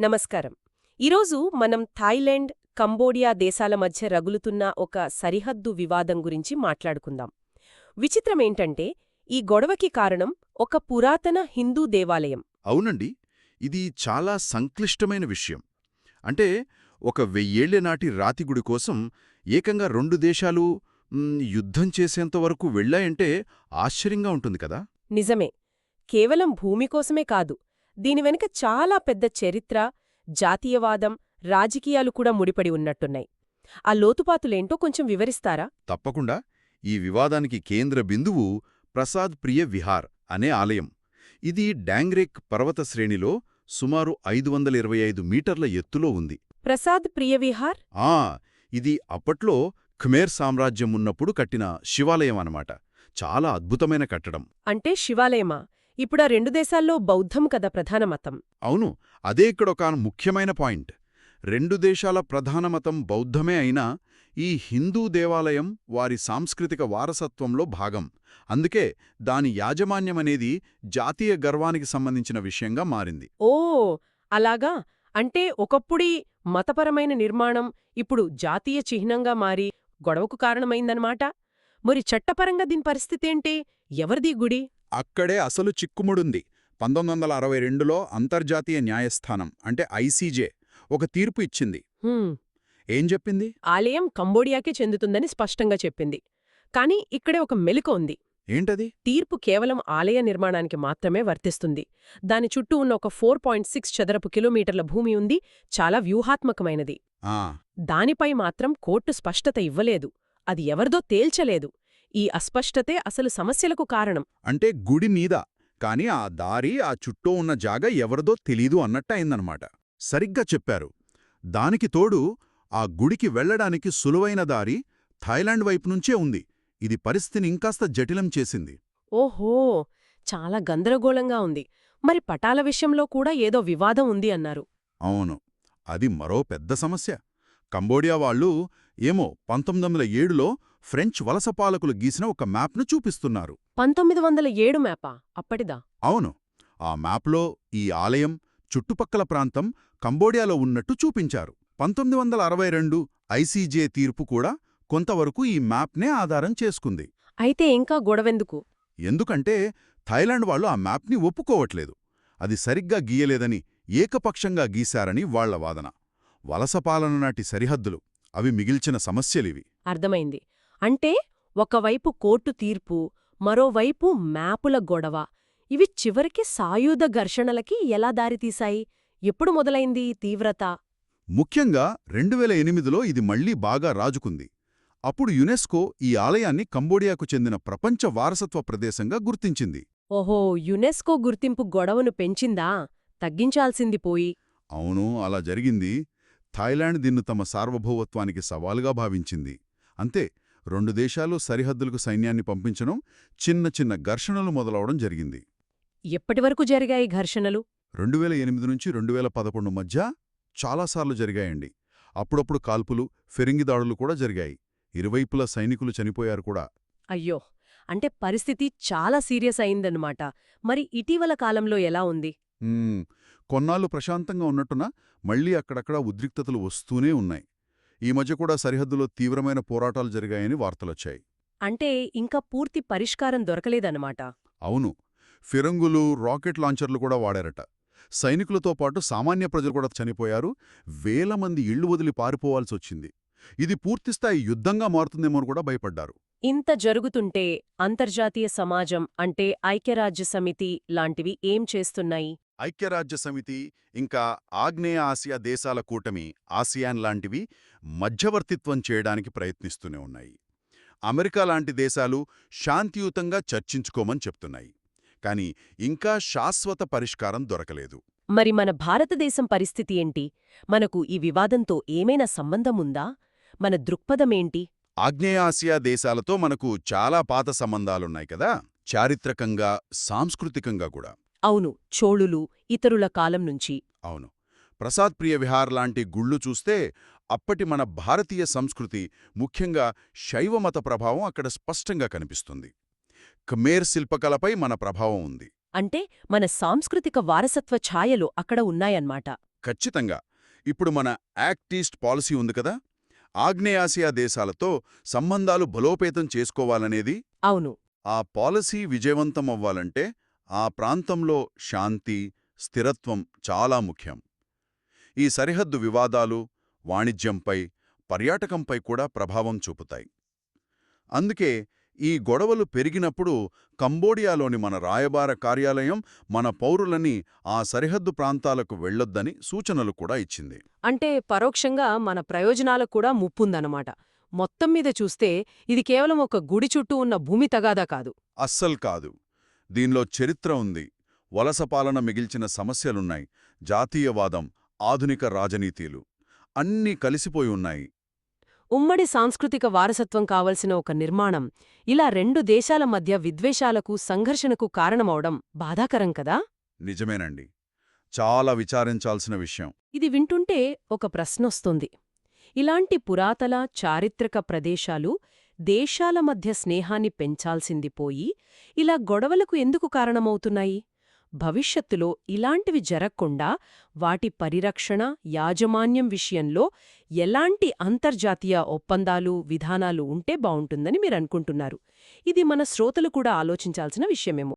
నమస్కారం. ఈరోజు మనం థాయిలాండ్ కంబోడియా దేశాల మధ్య రగులుతున్న ఒక సరిహద్దు వివాదం గురించి మాట్లాడుకుందాం. విచిత్రమేంటంటే ఈ గొడవకి కారణం ఒక పురాతన హిందూ దేవాలయం. అవునండి. ఇది చాలా సంక్లిష్టమైన విషయం. అంటే ఒక వెయ్యేళ్ళ నాటి రాతిగుడి కోసం ఏకంగా రెండు దేశాలు యుద్ధం చేసేంతవరకు వెళ్ళాయంటే ఆశ్చర్యంగా ఉంటుంది కదా? నిజమే. కేవలం భూమి కోసమే కాదు దీని వెనుక చాలా పెద్ద చరిత్ర జాతీయవాదం రాజకీయాలు కూడా ముడిపడి ఉన్నట్టున్నాయి. ఆ లోతుపాతులేంటో కొంచెం వివరిస్తారా? తప్పకుండా. ఈ వివాదానికి కేంద్ర బిందువు ప్రసాద్ ప్రియ విహార్ అనే ఆలయం. ఇది డాంగ్రేక్ పర్వత శ్రేణిలో సుమారు ఐదు వందల ఇరవై ఐదు మీటర్ల ఎత్తులో ఉంది. ప్రసాద్ ప్రియవిహార్ ఆ ఇది అప్పట్లో ఖమేర్ సామ్రాజ్యం ఉన్నప్పుడు కట్టిన శివాలయం అన్నమాట. చాలా అద్భుతమైన కట్టడం. అంటే శివాలయమా? ఇప్పుడా రెండు దేశాల్లో బౌద్ధం కదా ప్రధాన మతం. అవును అదే ఇక్కడొక ముఖ్యమైన పాయింట్. రెండు దేశాల ప్రధాన మతం బౌద్ధమే అయినా ఈ హిందూ దేవాలయం వారి సాంస్కృతిక వారసత్వంలో భాగం. అందుకే దాని యాజమాన్యమనేది జాతీయ గర్వానికి సంబంధించిన విషయంగా మారింది. ఓ అలాగా? అంటే ఒకప్పుడి మతపరమైన నిర్మాణం ఇప్పుడు జాతీయ చిహ్నంగా మారి గొడవకు కారణమైందన్నమాట. మరి చట్టపరంగా దీని పరిస్థితేంటి ఎవరిదీ గుడి? అక్కడే అసలు చిక్కుముడుంది. పంతొమ్మిది వందల అరవై రెండులో అంతర్జాతీయ న్యాయస్థానం అంటే ఐసీజే ఒక తీర్పు ఇచ్చింది. ఏం చెప్పింది? ఆలయం కంబోడియాకే చెందుతుందని స్పష్టంగా చెప్పింది. కానీ ఇక్కడే ఒక మెలిక ఉంది. ఏంటది? తీర్పు కేవలం ఆలయ నిర్మాణానికి మాత్రమే వర్తిస్తుంది. దాని చుట్టూ ఉన్న ఒక ఫోర్ పాయింట్ సిక్స్ చదరపు కిలోమీటర్ల భూమి ఉంది. చాలా వ్యూహాత్మకమైనది. ఆ. దానిపై మాత్రం కోర్టు స్పష్టత ఇవ్వలేదు. అది ఎవరిదో తేల్చలేదు. ఈ అస్పష్టతే అసలు సమస్యలకు కారణం. అంటే గుడి మీద కాని ఆ దారి ఆ చుట్టూ ఉన్న జాగ ఎవరిదో తెలీదు అన్నట్టయిందనమాట సరిగ్గా చెప్పారు. దానికి తోడు ఆ గుడికి వెళ్ళడానికి సులువైన దారి థాయిలాండ్ వైపు నుంచే ఉంది. ఇది పరిస్థితిని ఇంకాస్త జటిలం చేసింది. ఓహో! చాలా గందరగోళంగా ఉంది. మరి పటాల విషయంలో కూడా ఏదో వివాదం ఉంది అన్నారు. అవును. అది మరో పెద్ద సమస్య. కంబోడియా వాళ్ళు ఏమో పంతొమ్మిది వందల ఏడులో ఫ్రెంచ్ వలస పాలకులు గీసిన ఒక మ్యాప్ను చూపిస్తున్నారు. పంతొమ్మిది వందల ఏడు మేపా అప్పటిదా? అవును. ఆ మ్యాప్లో ఈ ఆలయం చుట్టుపక్కల ప్రాంతం కంబోడియాలో ఉన్నట్టు చూపించారు. పంతొమ్మిది వందల అరవై రెండు ఐసీజే తీర్పు కూడా కొంతవరకు ఈ మ్యాప్నే ఆధారం చేసుకుంది. అయితే ఇంకా గొడవెందుకు? ఎందుకంటే థాయిలాండ్ వాళ్ళు ఆ మ్యాప్ని ఒప్పుకోవట్లేదు. అది సరిగ్గా గీయలేదని ఏకపక్షంగా గీశారని వాళ్ళ వాదన. వలసపాలన నాటి సరిహద్దులు అవి మిగిల్చిన సమస్యలివి. అర్థమైంది. అంటే ఒకవైపు కోర్టు తీర్పు మరోవైపు మ్యాపుల గొడవ. ఇవి చివరికి సాయుధ ఘర్షణలకి ఎలా దారితీశాయి? ఎప్పుడు మొదలైంది ఈ తీవ్రత? ముఖ్యంగా రెండు వేల ఎనిమిదిలో ఇది మళ్ళీ బాగా రాజుకుంది. అప్పుడు యునెస్కో ఈ ఆలయాన్ని కంబోడియాకు చెందిన ప్రపంచ వారసత్వ ప్రదేశంగా గుర్తించింది. ఓహో యునెస్కో గుర్తింపు గొడవను పెంచిందా? తగ్గించాల్సింది పోయి. అవును అలా జరిగింది. థాయిలాండ్ దీన్ని తమ సార్వభౌమత్వానికి సవాలుగా భావించింది. అంతే రెండు దేశాలు సరిహద్దులకు సైన్యాన్ని పంపించడం చిన్న చిన్న ఘర్షణలు మొదలవడం జరిగింది. ఎప్పటివరకు జరిగాయి ఘర్షణలు? రెండు వేల ఎనిమిది నుంచి రెండు వేల పదకొండు మధ్య చాలాసార్లు జరిగాయండి. అప్పుడప్పుడు కాల్పులు ఫిరింగి దాడులు కూడా జరిగాయి. ఇరువైపులా సైనికులు చనిపోయారు కూడా. అయ్యో! అంటే పరిస్థితి చాలా సీరియస్ అయిందన్నమాట. మరి ఇటీవల కాలంలో ఎలా ఉంది? కొన్నాళ్ళు ప్రశాంతంగా ఉన్నట్టున మళ్ళీ అక్కడక్కడ ఉద్రిక్తతలు వస్తూనే ఉన్నాయి. ఈ మధ్య కూడా సరిహద్దులో తీవ్రమైన పోరాటాలు జరిగాయని వార్తలొచ్చాయి. అంటే ఇంకా పూర్తి పరిష్కారం దొరకలేదన్నమాట. అవును. ఫిరంగులు రాకెట్ లాంచర్లు కూడా వాడారట. సైనికులతో పాటు సామాన్య ప్రజలు కూడా చనిపోయారు. వేల మంది ఇళ్ళు వదిలి పారిపోవాల్సొచ్చింది. ఇది పూర్తిస్థాయి యుద్ధంగా మారుతుందేమో కూడా భయపడ్డారు. ఇంత జరుగుతుంటే అంతర్జాతీయ సమాజం అంటే ఐక్యరాజ్య సమితి లాంటివి ఏం చేస్తున్నాయి? ఐక్యరాజ్య సమితి ఇంకా ఆగ్నేయ ఆసియా దేశాల కూటమి ఆసియాన్ లాంటివి మధ్యవర్తిత్వం చేయడానికి ప్రయత్నిస్తూనే ఉన్నాయి. అమెరికా లాంటి దేశాలు శాంతియుతంగా చర్చించుకోమని చెప్తున్నాయి. కానీ ఇంకా శాశ్వత పరిష్కారం దొరకలేదు. మరి మన భారతదేశం పరిస్థితి ఏంటి? మనకు ఈ వివాదంతో ఏమైనా సంబంధముందా మన దృక్పథమేంటి ఆగ్నేయాసియా దేశాలతో మనకు చాలా పాత సంబంధాలున్నాయి కదా? చారిత్రకంగా సాంస్కృతికంగా కూడా. అవును చోళులు ఇతరుల కాలం నుంచి. అవును. ప్రసాద్ ప్రియ విహార్ లాంటి గుళ్ళు చూస్తే అప్పటి మన భారతీయ సంస్కృతి ముఖ్యంగా శైవమత ప్రభావం అక్కడ స్పష్టంగా కనిపిస్తుంది. ఖమేర్ శిల్పకళపై మన ప్రభావం ఉంది. అంటే మన సాంస్కృతిక వారసత్వ ఛాయలు అక్కడ ఉన్నాయన్నమాట. ఖచ్చితంగా. ఇప్పుడు మన యాక్ట్ ఈస్ట్ పాలసీ ఉంది కదా? ఆగ్నేయాసియా దేశాలతో సంబంధాలు బలోపేతం చేసుకోవాలనేది అవును. ఆ పాలసీ విజయవంతం అవ్వాలంటే ఆ ప్రాంతంలో శాంతి స్థిరత్వం చాలా ముఖ్యం. ఈ సరిహద్దు వివాదాలు వాణిజ్యంపై పర్యాటకంపై కూడా ప్రభావం చూపుతాయి. అందుకే ఈ గొడవలు పెరిగినప్పుడు కంబోడియాలోని మన రాయబార కార్యాలయం మన పౌరులని ఆ సరిహద్దు ప్రాంతాలకు వెళ్ళొద్దని సూచనలు కూడా ఇచ్చింది. అంటే పరోక్షంగా మన ప్రయోజనాలకు కూడా ముప్పుందన్నమాట. మొత్తం మీద చూస్తే ఇది కేవలం ఒక గుడి చుట్టూ ఉన్న భూమి తగాదా కాదు. అస్సలు కాదు. దీనిలో చరిత్ర ఉంది. వలస పాలన మిగిల్చిన సమస్యలున్నాయి. జాతీయవాదం ఆధునిక రాజనీతిలు అన్నీ కలిసిపోయి ఉన్నాయి. ఉమ్మడి సాంస్కృతిక వారసత్వం కావలసిన ఒక నిర్మాణం ఇలా రెండు దేశాల మధ్య విద్వేషాలకు సంఘర్షణకు కారణమవడం బాధాకరం కదా? నిజమేనండి. చాలా విచారించాల్సిన విషయం. ఇది వింటుంటే ఒక ప్రశ్నొస్తుంది. ఇలాంటి పురాతన చారిత్రక ప్రదేశాలు దేశాల మధ్య స్నేహాన్ని పెంచాల్సింది పోయి ఇలా గొడవలకు ఎందుకు కారణమవుతున్నాయి? భవిష్యత్తులో ఇలాంటివి జరగకుండా వాటి పరిరక్షణ యాజమాన్యం విషయంలో ఎలాంటి అంతర్జాతీయ ఒప్పందాలు విధానాలు ఉంటే బావుంటుందని మీరనుకుంటున్నారు. ఇది మన శ్రోతలు కూడా ఆలోచించాల్సిన విషయమేమో.